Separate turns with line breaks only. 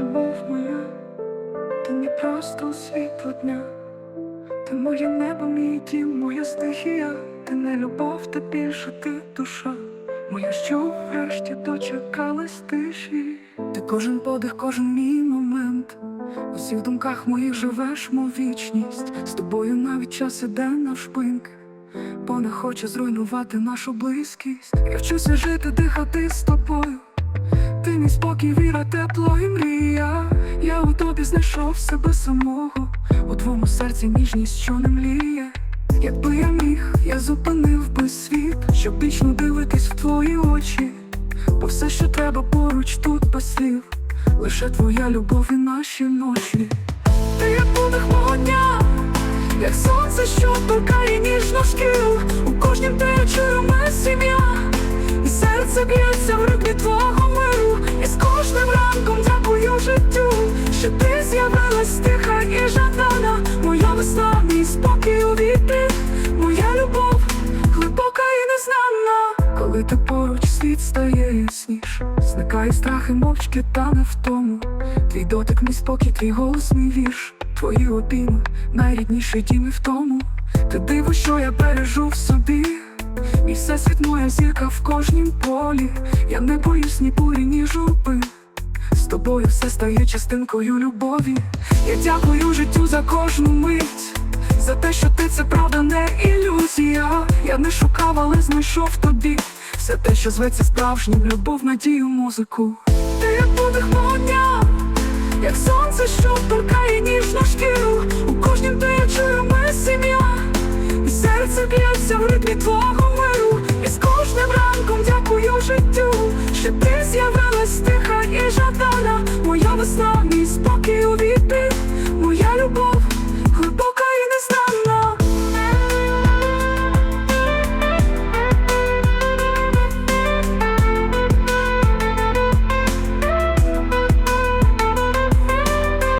любов моя, ти не просто світло дня, ти моє небо, мій дім, моя стихія, ти не любов, та більше ти душа. Моя що врешті дочекалась тиші. Ти кожен подих, кожен мій момент. У всіх думках моїх живеш, мов вічність. З тобою навіть час іде навшпиньки, бо не хоче зруйнувати нашу близькість. Я вчуся жити, дихати з тобою. Спокій, віра, тепло і мрія. Я у тобі знайшов себе самого. У твоєму серці ніжність, що не мліє. Якби я міг, я зупинив би світ, щоб вічно дивитись в твої очі. Бо все, що треба поруч тут без слів, лише твоя любов і наші ночі. Ти як подих мого дня, як сонце, що торкає ніжну шкіру. Стає ясніш, зникає страх і мовчки тане в тому. Твій дотик, мій спокій, твій голос, мій вірш, твої обійми, найрідніший дім і в тому. Ти диво, що я бережу в собі. Мій всесвіт, моя зірка в кожнім полі. Я не боюсь ні бурі, ні журби. З тобою все стає частинкою любові. Я дякую життю за кожну мить. За те, що ти це правда, не ілюзія. Я не шукав, але знайшов тобі. Це те, що зветься справжнім любов, надію, музику. Ти як подих мого як сонце, що торкає ніжну шкіру. У кожнім ти я чую ми сім'я, і серце б'ється в ритмі твого миру. І з кожним ранком дякую життю, що ти з'явилась тиха і жадана, моя весна.